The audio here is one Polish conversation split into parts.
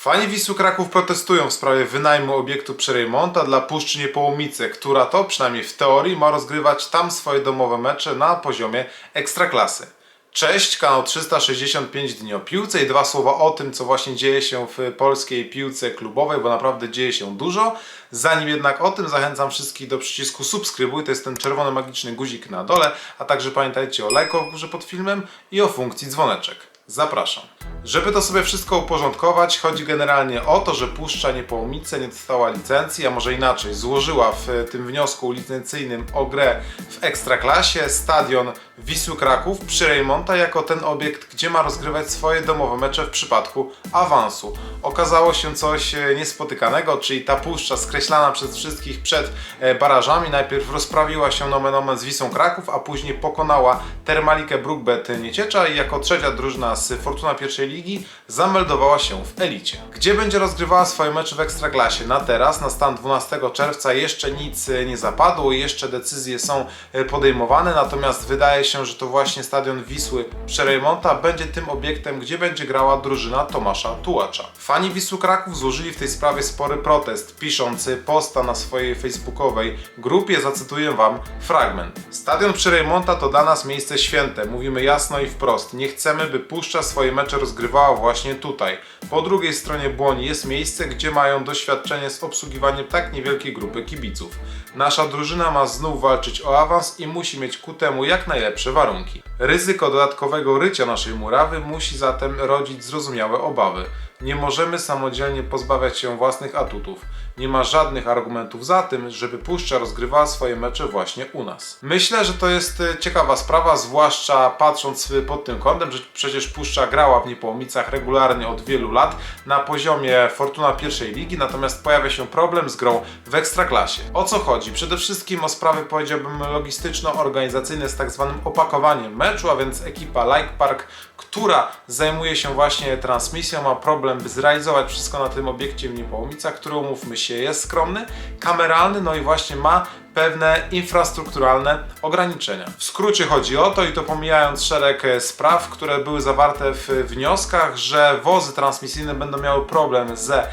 Fani Wisły Kraków protestują w sprawie wynajmu obiektu przy Rejmonta dla Puszczy Niepołomice, która to, przynajmniej w teorii, ma rozgrywać tam swoje domowe mecze na poziomie ekstraklasy. Cześć, kanał 365 dni o piłce i dwa słowa o tym, co właśnie dzieje się w polskiej piłce klubowej, bo naprawdę dzieje się dużo. Zanim jednak o tym, zachęcam wszystkich do przycisku subskrybuj, to jest ten czerwony magiczny guzik na dole, a także pamiętajcie o lajku w górze pod filmem i o funkcji dzwoneczek. Zapraszam. Żeby to sobie wszystko uporządkować, chodzi generalnie o to, że Puszcza Niepołomice nie dostała licencji, a może inaczej, złożyła w tym wniosku licencyjnym o grę w Ekstraklasie stadion Wisły Kraków przy Rejmonta jako ten obiekt, gdzie ma rozgrywać swoje domowe mecze w przypadku awansu. Okazało się coś e, niespotykanego, czyli ta puszcza skreślana przez wszystkich przed e, barażami najpierw rozprawiła się nomen omen z Wisą Kraków, a później pokonała Termalikę Brookbet Nieciecza i jako trzecia drużyna z Fortuna pierwszej ligi zameldowała się w elicie. Gdzie będzie rozgrywała swoje mecze w Ekstraklasie? Na teraz, na stan 12 czerwca jeszcze nic e, nie zapadło, jeszcze decyzje są e, podejmowane, natomiast wydaje się, że to właśnie stadion Wisły przy Rejmonta będzie tym obiektem, gdzie będzie grała drużyna Tomasza Tułacza. Fani Wisły Kraków złożyli w tej sprawie spory protest, pisząc posta na swojej facebookowej grupie, zacytuję wam fragment. Stadion przy Rejmonta to dla nas miejsce święte, mówimy jasno i wprost. Nie chcemy, by Puszcza swoje mecze rozgrywała właśnie tutaj. Po drugiej stronie błoni jest miejsce, gdzie mają doświadczenie z obsługiwaniem tak niewielkiej grupy kibiców. Nasza drużyna ma znów walczyć o awans i musi mieć ku temu jak najlepsze warunki. Ryzyko dodatkowego rycia naszej murawy musi zatem rodzić zrozumiałe obawy. Nie możemy samodzielnie pozbawiać się własnych atutów. Nie ma żadnych argumentów za tym, żeby Puszcza rozgrywała swoje mecze właśnie u nas. Myślę, że to jest e, ciekawa sprawa, zwłaszcza patrząc e, pod tym kątem, że przecież Puszcza grała w Niepołomicach regularnie od wielu lat na poziomie Fortuna pierwszej ligi, natomiast pojawia się problem z grą w Ekstraklasie. O co chodzi? Przede wszystkim o sprawy powiedziałbym logistyczno-organizacyjne z tak zwanym opakowaniem meczu, a więc ekipa Like Park, która zajmuje się właśnie transmisją, ma problem, by zrealizować wszystko na tym obiekcie w Niepołomicach, który umówmy się jest skromny, kameralny, no i właśnie ma pewne infrastrukturalne ograniczenia. W skrócie chodzi o to, i to pomijając szereg e, spraw, które były zawarte w wnioskach, że wozy transmisyjne będą miały problem ze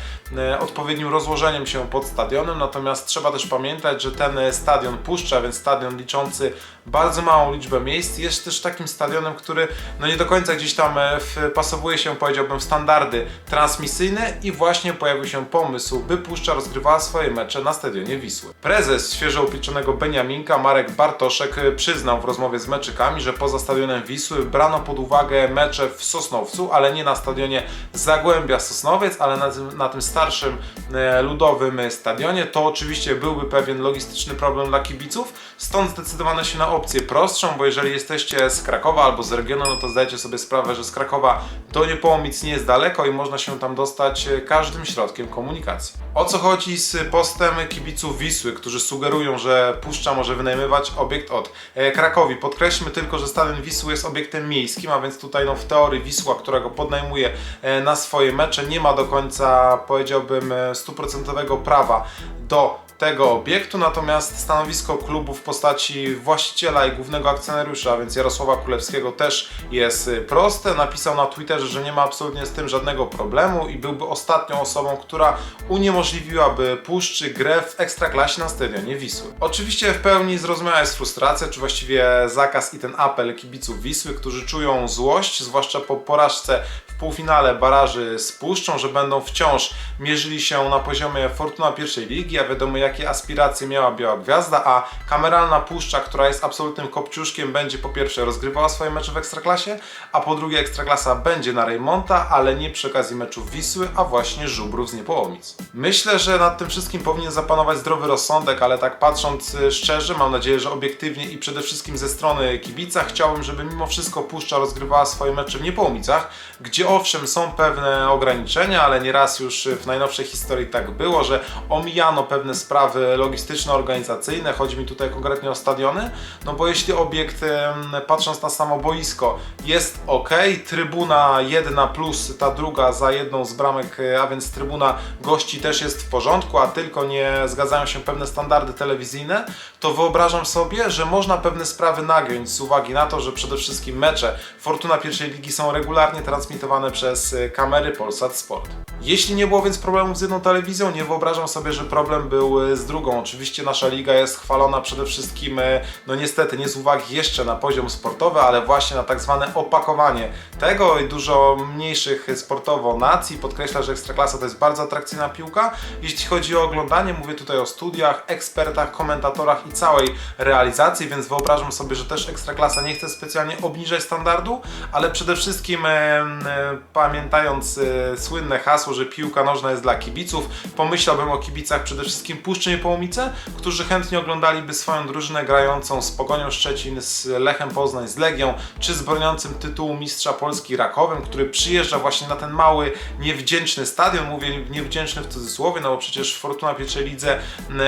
odpowiednim rozłożeniem się pod stadionem, natomiast trzeba też pamiętać, że ten e, stadion Puszcza, więc stadion liczący bardzo małą liczbę miejsc, jest też takim stadionem, który no nie do końca gdzieś tam wpasowuje się, powiedziałbym, w standardy transmisyjne i właśnie pojawił się pomysł, by Puszcza rozgrywała swoje mecze na stadionie Wisły. Prezes świeżo upieczonego Beniaminka Marek Bartoszek e, przyznał w rozmowie z meczykami, że poza stadionem Wisły brano pod uwagę mecze w Sosnowcu, ale nie na stadionie Zagłębia Sosnowiec, ale na tym, na tym starszym e, ludowym stadionie. To oczywiście byłby pewien logistyczny problem dla kibiców, stąd zdecydowano się na opcję prostszą, bo jeżeli jesteście z Krakowa albo z regionu, no to zdajcie sobie sprawę, że z Krakowa do Niepołomic nie jest daleko i można się tam dostać e, każdym środkiem komunikacji. O co chodzi z postem kibiców Wisły, którzy sugerują, że Puszcza może wynajmywać obiekt od e, Krakowi. Podkreślmy tylko, że stadion Wisły jest obiektem miejskim, a więc tutaj no, w teorii Wisła, która go podnajmuje e, na swoje mecze, nie ma do końca, powiedziałbym, e, stuprocentowego prawa do tego obiektu, natomiast stanowisko klubu w postaci właściciela i głównego akcjonariusza, więc Jarosława Kulewskiego też jest y, proste. Napisał na Twitterze, że nie ma absolutnie z tym żadnego problemu i byłby ostatnią osobą, która uniemożliwiłaby Puszczy grę w Ekstraklasie na stadionie Wisły. Oczywiście w pełni zrozumiała jest frustracja, czy właściwie zakaz i ten apel kibiców Wisły, którzy czują złość, zwłaszcza po porażce w półfinale baraży z Puszczą, że będą wciąż mierzyli się na poziomie Fortuna pierwszej ligi, a wiadomo jakie aspiracje miała Biała Gwiazda, a kameralna Puszcza, która jest absolutnym kopciuszkiem, będzie po pierwsze rozgrywała swoje mecze w Ekstraklasie, a po drugie Ekstraklasa będzie na Rejmonta, ale nie przy okazji meczów Wisły, a właśnie Żubrów z Niepołomic. Myślę, że nad tym wszystkim powinien zapanować zdrowy rozsądek, ale tak patrząc y, szczerze, mam nadzieję, że obiektywnie i przede wszystkim ze strony kibica chciałbym, żeby mimo wszystko Puszcza rozgrywała swoje mecze w Niepołomicach, gdzie owszem są pewne ograniczenia, ale nieraz już w najnowszej historii tak było, że omijano pewne sprawy logistyczno-organizacyjne, chodzi mi tutaj konkretnie o stadiony, no bo jeśli obiekt, patrząc na samo boisko, jest ok, trybuna jedna plus ta druga za jedną z bramek, e, a więc trybuna gości też jest w porządku, a tylko nie zgadzają się pewne standardy telewizyjne, to wyobrażam sobie, że można pewne sprawy nagiąć z uwagi na to, że przede wszystkim mecze Fortuna pierwszej ligi są regularnie transmitowane transmitowane przez e, kamery Polsat Sport. Jeśli nie było więc problemów z jedną telewizją, nie wyobrażam sobie, że problem był e, z drugą. Oczywiście nasza liga jest chwalona przede wszystkim, e, no niestety nie z uwagi jeszcze na poziom sportowy, ale właśnie na tak zwane opakowanie tego i dużo mniejszych sportowo nacji. Podkreśla, że Ekstraklasa to jest bardzo atrakcyjna piłka. Jeśli chodzi o oglądanie, mówię tutaj o studiach, ekspertach, komentatorach i całej realizacji, więc wyobrażam sobie, że też Ekstraklasa nie chce specjalnie obniżać standardu, ale przede wszystkim e, e, pamiętając e, słynne hasło, że piłka nożna jest dla kibiców, pomyślałbym o kibicach przede wszystkim Puszczy Niepołomice, którzy chętnie oglądaliby swoją drużynę grającą z Pogonią Szczecin, z Lechem Poznań, z Legią, czy z broniącym tytułu mistrza Polski Rakowem, który przyjeżdża właśnie na ten mały, niewdzięczny stadion, mówię niewdzięczny w cudzysłowie, no bo przecież Fortuna pierwszej lidze,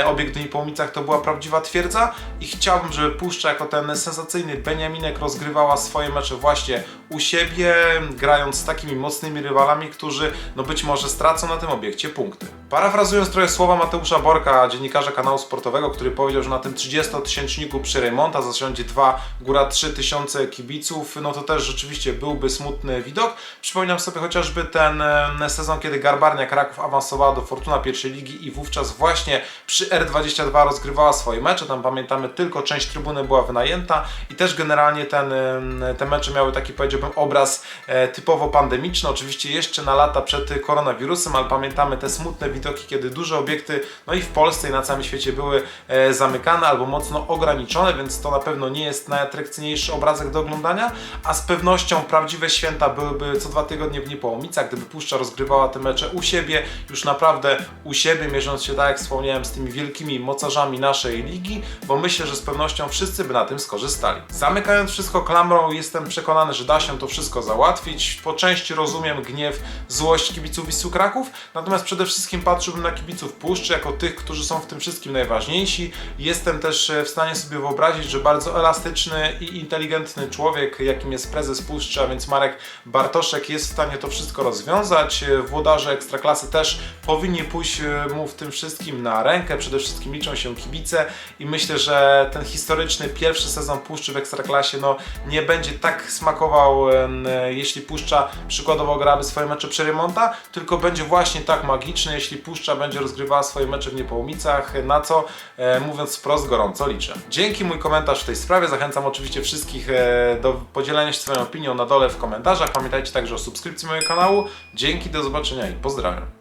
obiekt w Niepołomicach to była prawdziwa twierdza i chciałbym, żeby Puszcza jako ten sensacyjny Beniaminek rozgrywała swoje mecze właśnie u siebie, grając z takimi mocnymi rywalami, którzy no być może stracą na tym obiekcie punkty. Parafrazując trochę słowa Mateusza Borka, dziennikarza kanału sportowego, który powiedział, że na tym 30-tysięczniku przy Remonta zasiądzie 2, góra 3 tysiące kibiców, no to też rzeczywiście byłby smutny widok. Przypominam sobie chociażby ten e, sezon, kiedy Garbarnia Kraków awansowała do Fortuna pierwszej ligi i wówczas właśnie przy R22 rozgrywała swoje mecze. Tam pamiętamy tylko część trybuny była wynajęta i też generalnie ten, e, te mecze miały taki powiedziałbym obraz e, typowo pandemiczny. Oczywiście jeszcze na lata przed koronawirusem, ale pamiętamy te smutne widoki, kiedy duże obiekty, no i w Polsce i na całym świecie były e, zamykane albo mocno ograniczone, więc to na pewno nie jest najatrakcyjniejszy obrazek do oglądania, a z pewnością prawdziwe święta byłyby co dwa tygodnie w Niepołomicach, gdyby Puszcza rozgrywała te mecze u siebie, już naprawdę u siebie, mierząc się tak jak wspomniałem z tymi wielkimi mocarzami naszej ligi, bo myślę, że z pewnością wszyscy by na tym skorzystali. Zamykając wszystko klamrą, jestem przekonany, że da się to wszystko załatwić. Po części rozumiem gniew, złość kibiców Wisły Kraków, natomiast przede wszystkim patrzyłbym na kibiców Puszczy jako tych, którzy są w tym wszystkim najważniejsi. Jestem też e, w stanie sobie wyobrazić, że bardzo elastyczny i inteligentny człowiek, jakim jest prezes Puszczy, a więc Marek Bartoszek, jest w stanie to wszystko rozwiązać. E, Włodarze Ekstraklasy też powinni pójść e, mu w tym wszystkim na rękę. Przede wszystkim liczą się kibice i myślę, że ten historyczny pierwszy sezon Puszczy w Ekstraklasie no, nie będzie tak smakował, jeśli Puszcza przykładowo grałaby swoje mecze przy remonta, tylko będzie właśnie tak magiczny, jeśli Puszcza będzie rozgrywała swoje mecze w Na co e, mówiąc wprost gorąco liczę. Dzięki mój komentarz w tej sprawie, zachęcam oczywiście wszystkich e, do podzielenia się swoją opinią na dole w komentarzach. Pamiętajcie także o subskrypcji mojego kanału. Dzięki, do zobaczenia i pozdrawiam.